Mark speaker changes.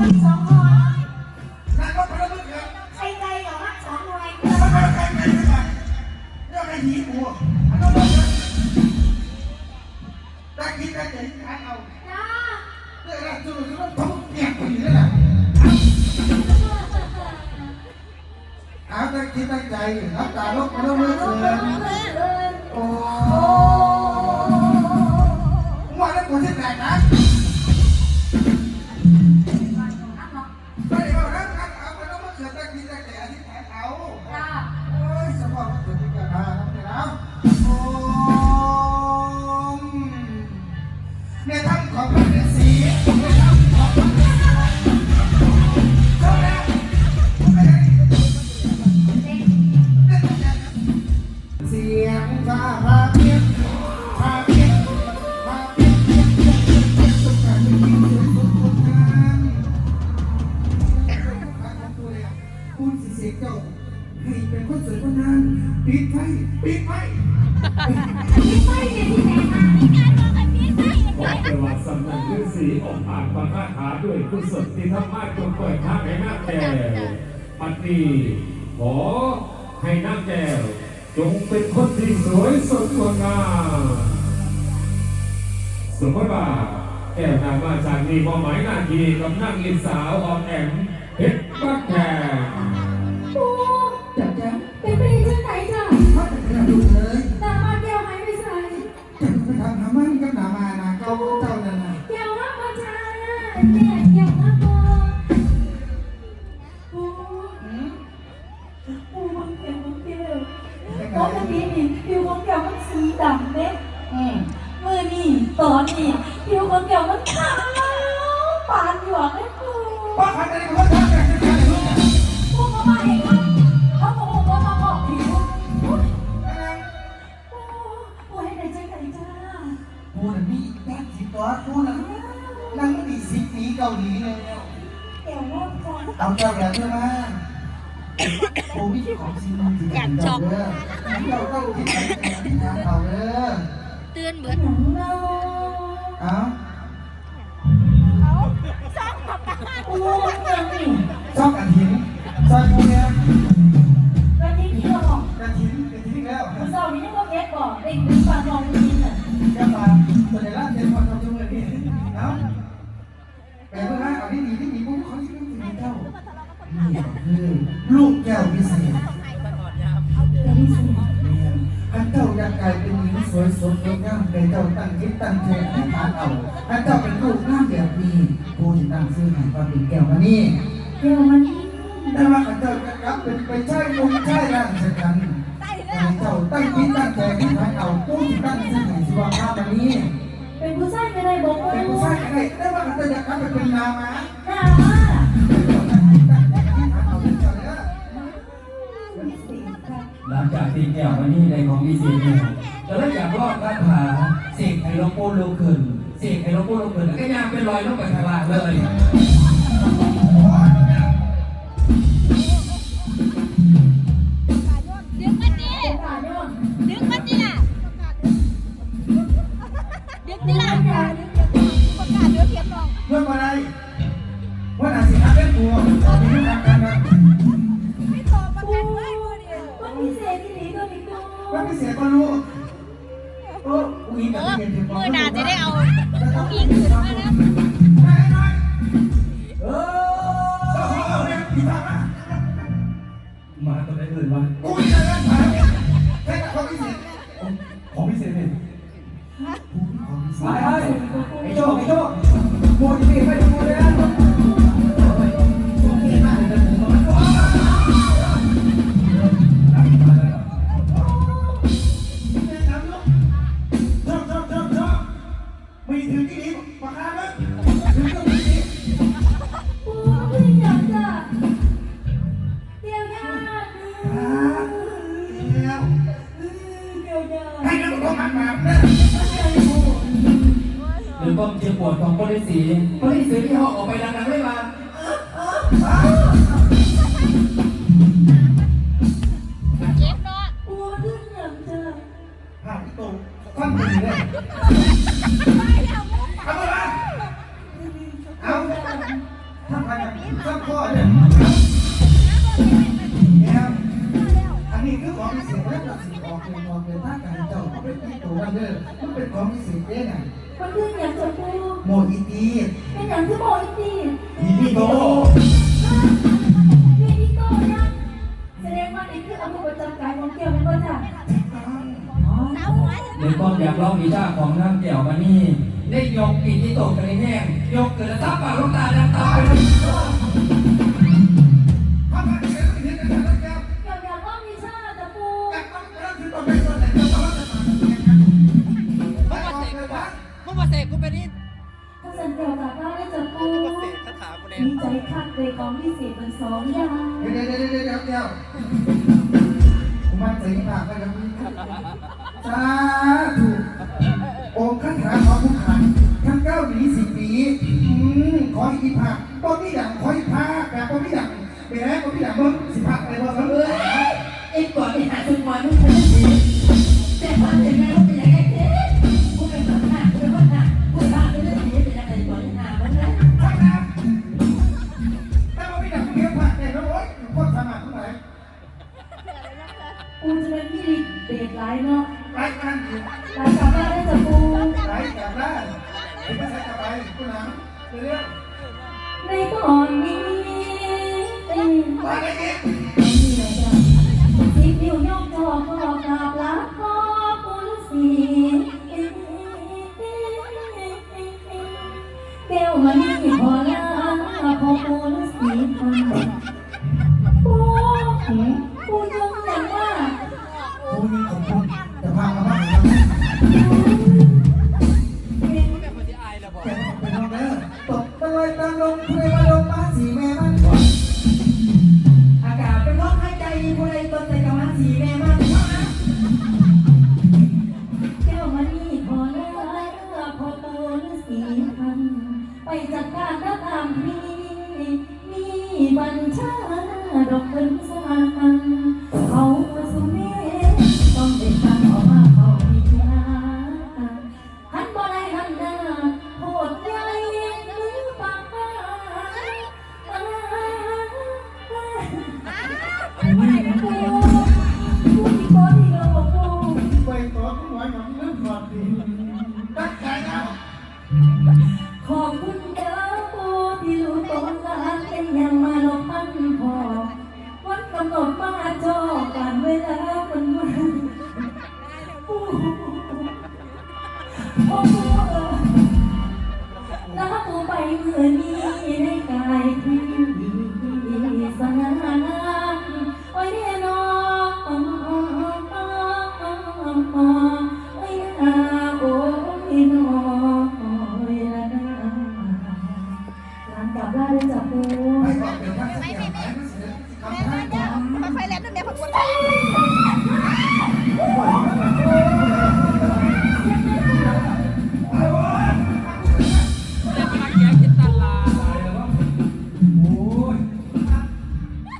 Speaker 1: ให้สองหน่วย
Speaker 2: นายก็พระมึงเกิด
Speaker 1: ใครใจเหรอให้สองหน่วย
Speaker 2: ทำไมใครใครไม่ใช่เรื่องไอ้หีกูอันนั้นเลยตะกี้ตะกี้ขายเอา
Speaker 1: จ้า
Speaker 2: เรื่องอะไรจู่ๆต้องเปียกคนนี้นั่นแหละเอาตะกี้ตะใจรับตาลบมาแล้วเมื่อคืนโอ้ว่าแล้วกูที่แตกนะ สิเสียเจ้าให้เป็นคนสวยคนนั้นปิดไฟปิดไฟ
Speaker 1: พี่ไม่เนี่ยที่า
Speaker 3: บอประวัติสำนักฤาษีออกอ่านปาคาถาด้วยกุศลที่ธรรมะจงเปิดทางให้น้าแก้วปัตตีขอให้หน้าแก้วจงเป็นคนที่สวยสดงดงามสมมติว่าแก้วนางมาจากนี้มอหมายหน้าทีกับนางอินสาวออมแอมเพชรบ้านแก
Speaker 2: ก
Speaker 1: ติ
Speaker 2: นี่
Speaker 1: ผิวของแก้วมันสีดำเด้
Speaker 2: อืม
Speaker 1: มือนี่ตอนนี้ผิวของแก้วมันขาวปานหยวกเลยปู
Speaker 2: ป้าพันธุ์อะไรเขาทำกันจะกันเลย
Speaker 1: ปูมามาเองครับเขาบอกว่ามาบอกผิวปู
Speaker 2: อะไร
Speaker 1: ปูให้ไหนใจไหนจ้า
Speaker 2: กูน่ะมีแก๊สสิตัวกูน่ะนั่งดีสิปีเกาหลีเลย
Speaker 1: แก้วว่าจ้า
Speaker 2: เอาเจ้าอย่าเชื่อมาโอ้ยของจริงอยากจบเด้อเจ้าต้องคิดไปแต่ที่ทางเขาเด้อ
Speaker 4: เตือนเบิด
Speaker 1: หนังเรา
Speaker 2: เอา
Speaker 1: ปูยังนี่
Speaker 2: ชอบกระถิ่นซอยกูเนี่ย
Speaker 1: วันนี้ที่เราบอก
Speaker 2: กระถิ่นกระถิ่นอีกแล้ว
Speaker 1: คุณเศร้านี่ยังก็เก็บบอกเด็ ง
Speaker 2: จิต
Speaker 1: ตั้
Speaker 2: งบ้านเอาอันเจ้าเป็นลูกงาแบบนี้ผู้ที่ตั้งชื่อให้ว่าเป็นแก้วมานี่
Speaker 1: เดี๋ยวมันนี่
Speaker 2: แต่ว่าอันเจ้าจะกลับเป็นไปใช่ลงใช่ร่างสักครั้งให้เจ้าตั้งจิตตั้งใจให้านเอาผู้ที่ตั้งชื่อให้สิว่าข้ามานี่
Speaker 1: เป็นผู้ชายก็ได้บอกว่า
Speaker 2: เป็นผู้ชายก็ได้แต่ว่าอันเจ้าอยากลับไปเป็นนามา
Speaker 1: หน้า
Speaker 2: เอาเป็นาเด้อ
Speaker 1: มีสีค่ะ
Speaker 5: หลังจากตีแก้วมานี่ในของดีซีเนี่ยจะได้อย่ากรอบคาถา เสกให้หลวงปู่ลุกขึ้นเสกให้หลวงปู่ลุกขึ้นแล้วก็ย่างเป็นรอยลงไปข้างล่างเลย
Speaker 4: ดึงมันดิ
Speaker 1: เป็นตาย้อน
Speaker 4: ดึงมันดิล่ะดึงดิล่ะประกาศเดี๋ยวเทียมน้อง
Speaker 2: เรื่องอะไรว่าอาจสิฮักเป็นตัวมีเรื่องการกัน
Speaker 4: ไม่ตอบประกันไว้มือเดียว
Speaker 1: มันพิเศษที่นี่ตัวนี้ตัว
Speaker 2: ว่าพิเศษก็รู้โอ้อุ้ย
Speaker 4: เออ
Speaker 2: นานถึง
Speaker 4: มือหนาจะได้เอาอิงขึ้นมานะ
Speaker 2: ไม่ไม่
Speaker 5: เอ
Speaker 2: ต้อง
Speaker 5: อ
Speaker 2: เอานะ
Speaker 5: มาตัวได้อื่นมา
Speaker 2: หรือ
Speaker 5: ความเจ็บปวดของบริสีบริสีที่เขาออกไปดังๆไม่มา
Speaker 1: ขอ
Speaker 2: งพิเศษแล้วก็สิ่งออกเป็นออกเป็นท่าการเจ้าเขาเป็นที่ตัวมันเด้อมันเป็นของพิเศษเด้น่ะ
Speaker 1: มันคืออย่างจะปู
Speaker 2: โมอีตี
Speaker 1: เป็นอย่างที่บอกอีกที
Speaker 2: อีนี่โต
Speaker 1: พี่อีโต้นะแสดงว่านี่คืออาวุธประจำกายของเกี่ยวเป็นก็จ้ะ
Speaker 4: สาวหัว
Speaker 5: เดี๋ยวต้องอยากลองวิชาของนางแก้วมานี่ได้ยกกินที่ตกกันในแห้งยกเกิดแล้วซับปากลูกตาดังตาไปเลย
Speaker 1: มึ
Speaker 2: งมาเส
Speaker 6: กกูไปนี่
Speaker 1: ถ้าสันเกี่ยวกับว่าได้จะปู
Speaker 6: มึงมาเสกคาถากูเนี่ย
Speaker 1: มีใจคักเลยของพิเศษเป็นสองอย่าง
Speaker 2: เดี๋ยวเดี๋ยวเดี๋ยวเดี๋ยวเดี๋ยวผมมันใจมากเลยครับสาธุองค์คาถาของผู้ขันทั้งเก้าหนีสิบปีอืมขออีกผักต้นนี้ดังขออีกผักแบบต้นนี้ดังเดี๋ยวนะต้นนี้ดังเบิ้งสิผักอะไรบ้างเเรื่
Speaker 1: องในตอนนี้ไอ้
Speaker 2: ว่าไงเนี่ย
Speaker 1: สิบนิ้วยกจอกราบลาพ่อปุณสีแก้วมันนี่พอลาพอปุณ ง
Speaker 2: เพลมาลงมาสีแม่มันก่อน
Speaker 1: อากาศเป็นร้องหายใจผู้ใดตนใจกับมาสีแม่มันเท่านั้นแก้วมันนี่พอเลาพอปุณสีทำไปจัดการก็ตามพี่มีบัญชาดอกเป็นสางเขาสุเม Yeah.